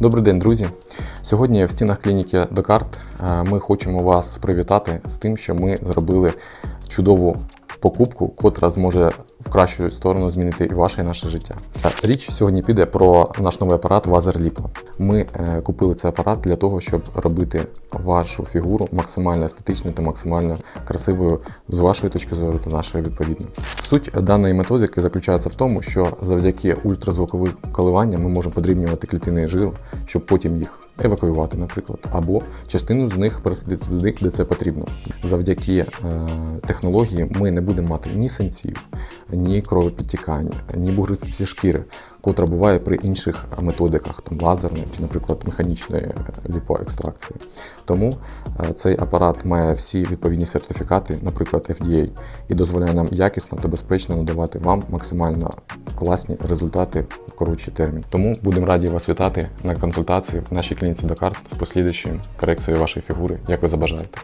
Добрий день, друзі. Сьогодні в стінах клініки Докарт е, ми хочемо вас привітати з тим, що ми зробили чудову покупку, котра зможе в кращу сторону змінити і ваше, і наше життя. Е, Річ сьогодні піде про наш новий апарат Ліпла. Ми е, купили цей апарат для того, щоб робити вашу фігуру максимально естетичною та максимально красивою з вашої точки зору та нашої відповідно. Суть даної методики заключається в тому, що завдяки ультразвуковим коливанням ми можемо подрібнювати клітини жир, щоб потім їх евакуювати, наприклад, або частину з них пересадити туди, де це потрібно. Завдяки е, технології ми не будемо мати ні синців, ні кровопідтікань, ні бугристості шкіри, котра буває при інших методиках, там лазерної чи, наприклад, механічної е, ліпоекстракції. Тому е, цей апарат має всі відповідні сертифікати, наприклад, FDA, і дозволяє нам якісно та безпечно надавати вам максимально класні результати в коротший термін. Тому будемо раді вас вітати на консультації в нашій клініці Докарт з послідуючою корекцією вашої фігури, як ви забажаєте.